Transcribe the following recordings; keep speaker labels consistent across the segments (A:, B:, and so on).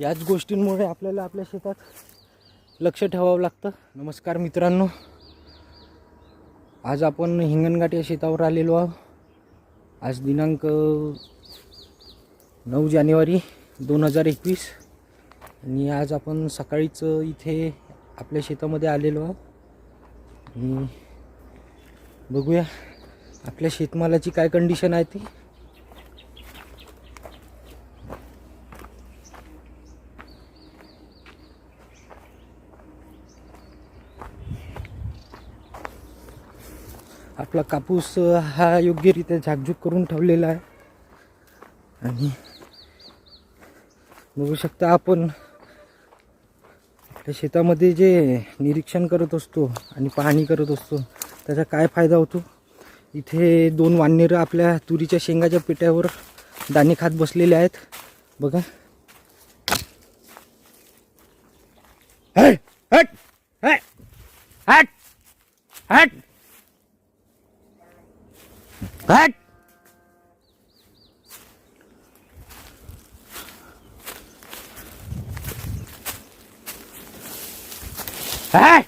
A: याच गोष्टींमुळे आपल्याला आपल्या शेतात लक्ष ठेवावं लागतं. नमस्कार मित्रांनो. आज आपण हिंगणघाट या शेतावर आलेलो आहोत. आज दिनांक नऊ जानेवारी दोन हजार एकवीस. आणि आज आपण सकाळीच इथे आपल्या शेतामध्ये आलेलो आहोत. आणि बघूया आपल्या शेतमालाची काय कंडिशन आहे ती. आपला कापूस हा योग्यरित्या झाकझूक करून ठेवलेला आहे. आणि बघू शकता आपण आपल्या शेतामध्ये जे निरीक्षण करत असतो आणि पाहणी करत असतो त्याचा काय फायदा होतो? इथे दोन वाननेरं आपल्या तुरीच्या शेंगाच्या पेट्यावर दाणे खात बसलेले आहेत. बघा. हट हट हट हट हट. हट हट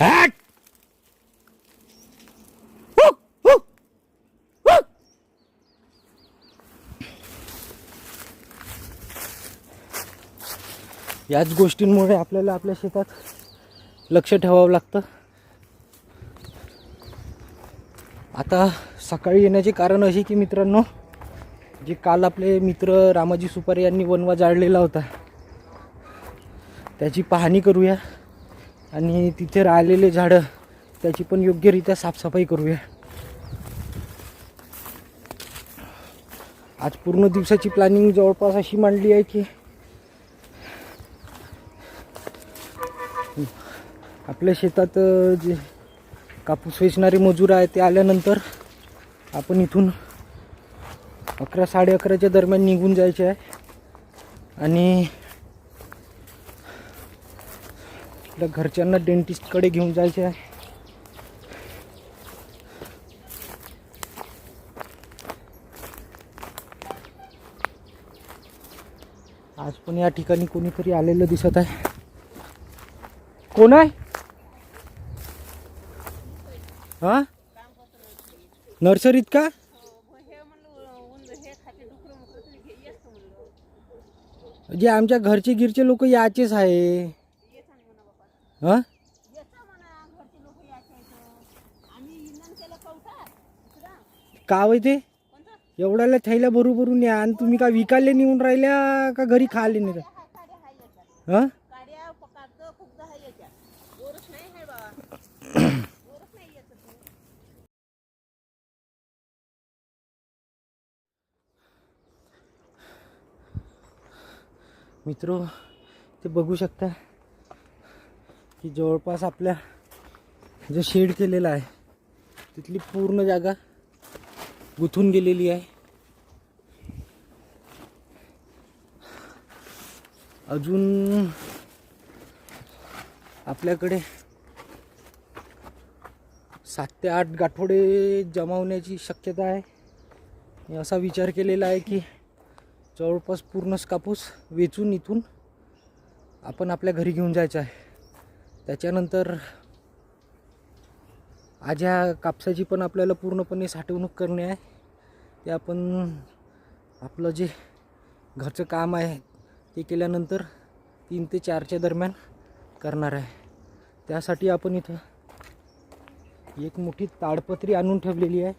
A: हट याच गोष्टींमुळे आपल्याला आपल्या शेतात लक्ष ठेवावं लागतं. आता सकाळी येण्याचे कारण असे की मित्रांनो जे काल आपले मित्र रामाजी सुपारे यांनी वनवा जाळलेला होता त्याची पाहणी करूया. आणि तिथे राहिलेले झाडं त्याची पण योग्यरित्या साफसफाई करूया. आज पूर्ण दिवसाची प्लॅनिंग जवळपास अशी मांडली आहे की आपल्या शेतात जे कापूस वेचणारे मजूर आहे ते आल्यानंतर आपण इथून अकरा साडे अकराच्या दरम्यान निघून जायचे आहे. आणि आपल्या घरच्यांना डेंटिस्टकडे घेऊन जायचे आहे. आज पण या ठिकाणी कोणीतरी आलेलं दिसत आहे. कोण आहे? हा नर्सरीत का? जे आमच्या घरचे गिरचे लोक याचेच आहे. हा? का वय ते? एवढ्याला भरू भरून या आणि तुम्ही का विकायला नेऊन राहिल्या का घरी खायला नाही हा? मित्र ते बघू शकता की जवळपास आपल्या जो शेड केलेला आहे तिथली पूर्ण जागा गुथून गेलेली आहे. अजून आपल्याकडे सात ते आठ गाठोडे जमावण्याची शक्यता आहे. मी असा विचार केलेला आहे की जवळपास पूर्णच कापूस वेचून इथून आपण आपल्या घरी घेऊन जायचं आहे. त्याच्यानंतर आज ह्या कापसाची पण आपल्याला पूर्णपणे साठवणूक करणे आहे. ते आपण आपलं जे घरचं काम आहे ते केल्यानंतर तीन ते चारच्या दरम्यान करणार आहे. त्यासाठी आपण इथं एक मोठी ताडपत्री आणून ठेवलेली आहे.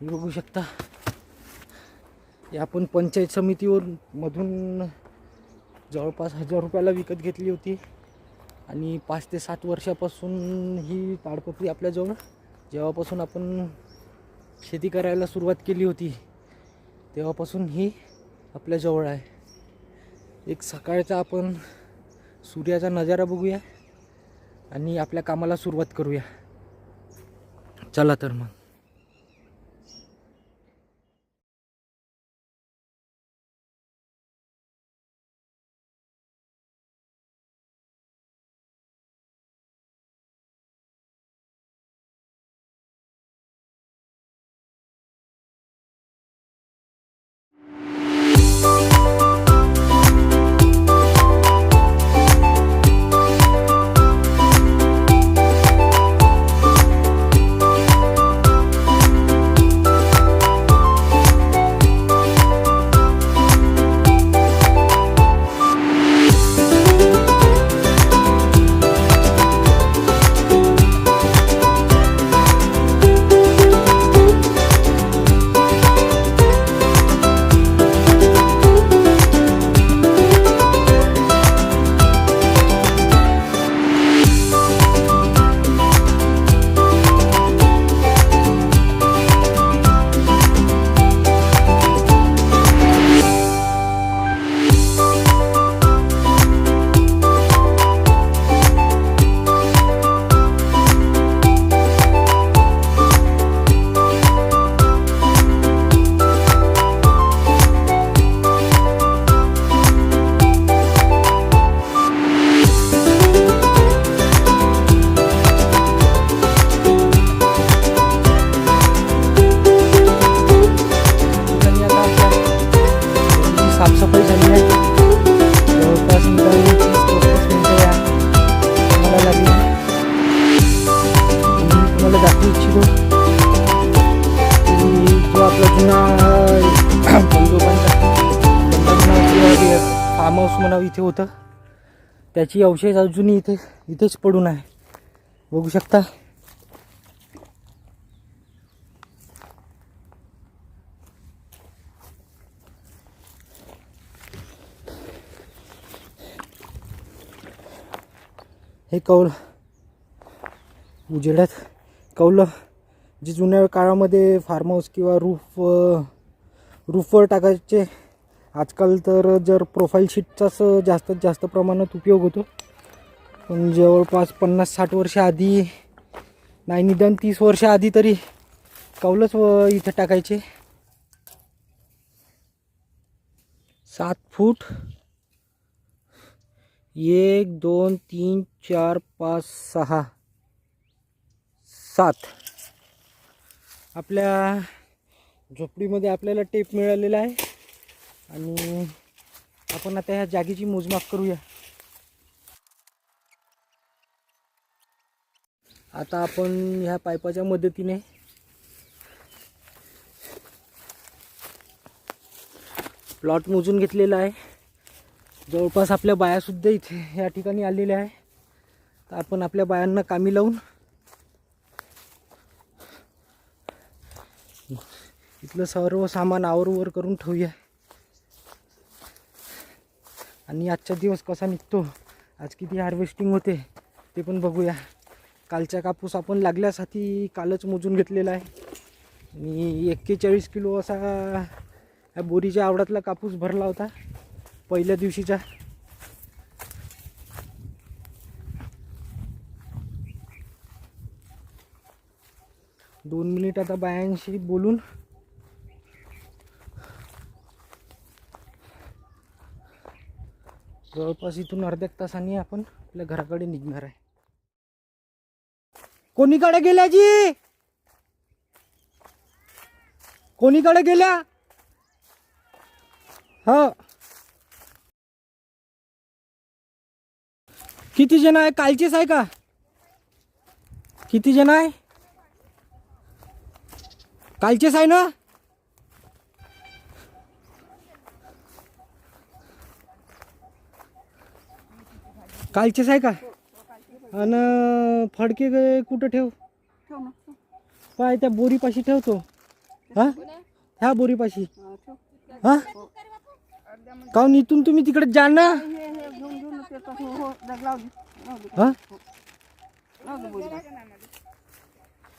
A: हे बघू शकता. ही आपण पंचायत समितीवर मधून जवळपास हजार रुपयाला विकत घेतली होती. आणि पाच ते सात वर्षापासून ही ताडपत्री आपल्याजवळ. जेव्हापासून आपण शेती करायला सुरुवात केली होती तेव्हापासून ही आपल्याजवळ आहे. एक सकाळचा आपण सूर्याचा नजारा बघूया आणि आपल्या कामाला सुरुवात करूया. चला तर मग. मानव इथे होतं. त्याची अवशेष अजूनही इथे इथेच पडून आहे. बघू शकता. हे कौल उजेडात कौल जे जुन्या काळामध्ये फार्म हाऊस किंवा रूफ रूफवर टाकायचे आजकाल तर जर प्रोफाईल शीटचाच जास्तीत जास्त प्रमाणात उपयोग होतो. पण जवळपास पन्नास साठ वर्ष आधी नाही निदान तीस वर्ष आधी तरी कौलच व टाकायचे. सात फूट. एक दोन तीन चार पाच सहा सात. आपल्या झोपडीमध्ये आपल्याला टेप मिळालेला आहे. आणि आपण आता ह्या जागेची मोजमाप करूया. आता आपण ह्या पायपाच्या मदतीने प्लॉट मोजून घेतलेला आहे. जवळपास आपल्या बायासुद्धा इथे या ठिकाणी आलेल्या आहे. तर आपण आपल्या बायांना कामी लावून इथलं सर्व सामान आवरवर करून ठेवूया. आणि आजचा दिवस कसा निघतो? आज किती हार्वेस्टिंग होते ते पण बघूया. कालचा कापूस आपण लागल्यासाठी कालच मोजून घेतलेला आहे. आणि एक्केचाळीस किलो असा ह्या बोरीच्या आवडातला कापूस भरला होता पहिल्या दिवशीचा दोन मिनिट आता बायांशी बोलून जवळपास इथून अर्ध्या एक तासांनी आपण आपल्या घराकडे निघणार आहे. कोणीकडे गेल्या जी? कोणीकडे गेल्या? ह. किती जण आहे? कालचेच आहे का? किती जण आहे? कालचेच आहे ना? कालचेच आहे का? आणि फडके ग कुठं ठेव? पाय त्या बोरीपाशी ठेवतो. हा? ह्या बोरीपाशी. हा? काहून इथून तुम्ही तिकडे जा ना? हा?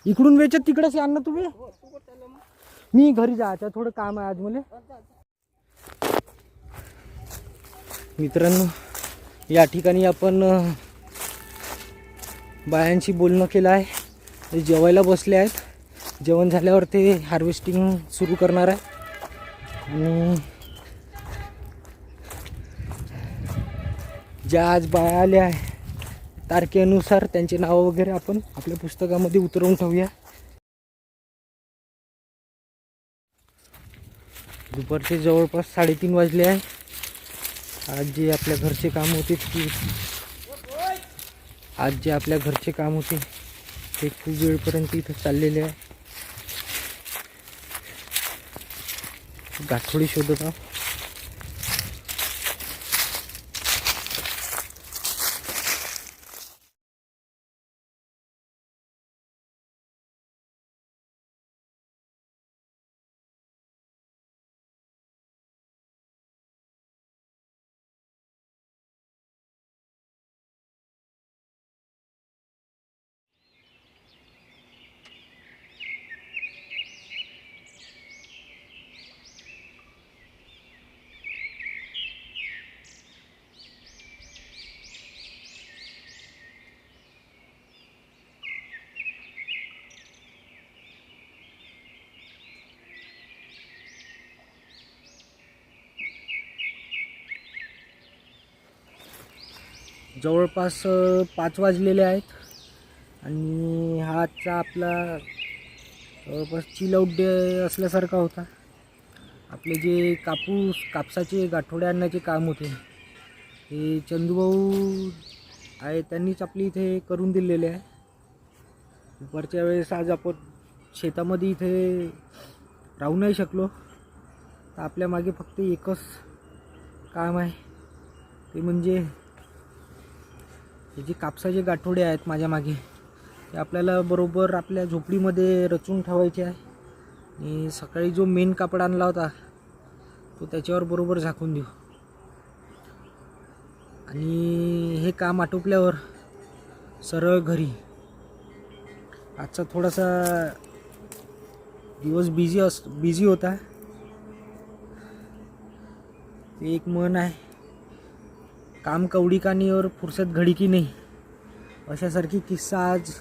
A: इकडून वेचत तिकडेच या ना तुम्ही? मी घरी जायचं थोडं काम आहे आज मला. मित्रांनो या ठिकाणी आपण बायांशी बोलणं केलं आहे. ते जेवायला बसले आहेत. जेवण झाल्यावर ते हार्वेस्टिंग सुरू करणार आहे. आणि ज्या आज बाया आल्या आहे तारखेनुसार त्यांचे नावं वगैरे आपण आपल्या पुस्तकामध्ये उतरवून ठेवूया. दुपारचे जवळपास साडेतीन वाजले आहे. आज जे आपल्या घरचे काम होते ते आज जे आपल्या घरचे काम होते ते खूप वेळपर्यंत इथं चाललेले आहे. गाठोडी शोधत आहोत. जवळपास पाच वाजलेले आहेत. आणि हा आजचा आपला जवळपास चिल आउट डे असल्यासारखा होता. आपले जे कापूस कापसाचे गाठोडे आणण्याचे काम होते. हे चंदूभाऊ आहे त्यांनीच आपली इथे करून दिलेले आहे. दुपारच्या वेळेस आज आपण शेतामध्ये इथे राहू नाही शकलो. तर आपल्या मागे फक्त एकच काम आहे. ते म्हणजे हे जे कापसाचे गाठोडे आहेत माझ्या मागे ते आपल्याला बरोबर आपल्या झोपडीमध्ये रचून ठेवायचे आहे. आणि सकाळी जो मेन कापड आणला होता तो त्याच्यावर बरोबर झाकून देऊ. आणि हे काम आटोपल्यावर सरळ घरी. आजचा थोडासा दिवस बिझी अस बिझी होता. ते एक मन आहे. काम कवडी कानी और फुरसत घडी की नाही. अशासारखी किस्सा आज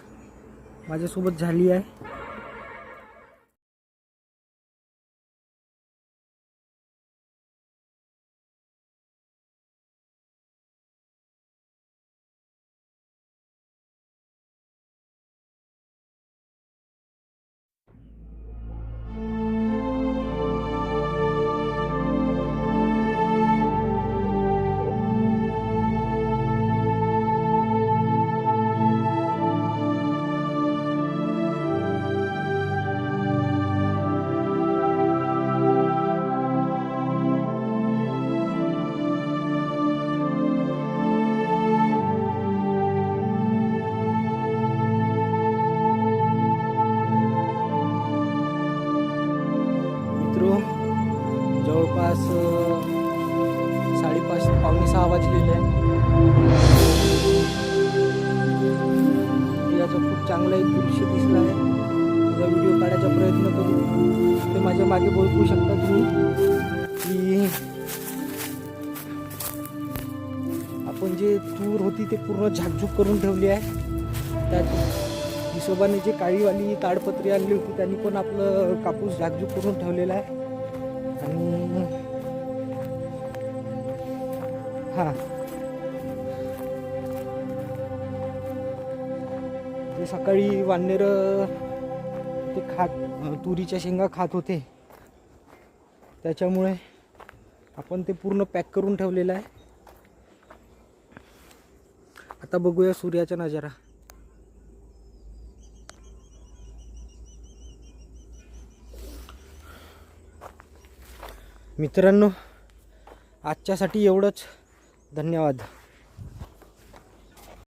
A: माझ्यासोबत झाली आहे. मागे बघू शकता तुम्ही? की आपण जे तूर होती ते पूर्ण झाकझूक करून ठेवली आहे. त्यात हिशोबाने जे काळीवाली ताडपत्री आणली होती त्यांनी पण आपलं कापूस झाकझूक करून ठेवलेला आहे. आणि हां. ते सकाळी वानेर ते खात तुरीच्या शेंगा खात होते. त्याच्यामुळे आपण ते पूर्ण पॅक करून ठेवलेलं आहे. आता बघूया सूर्याचा नजारा. मित्रांनो आजच्यासाठी एवढंच. धन्यवाद.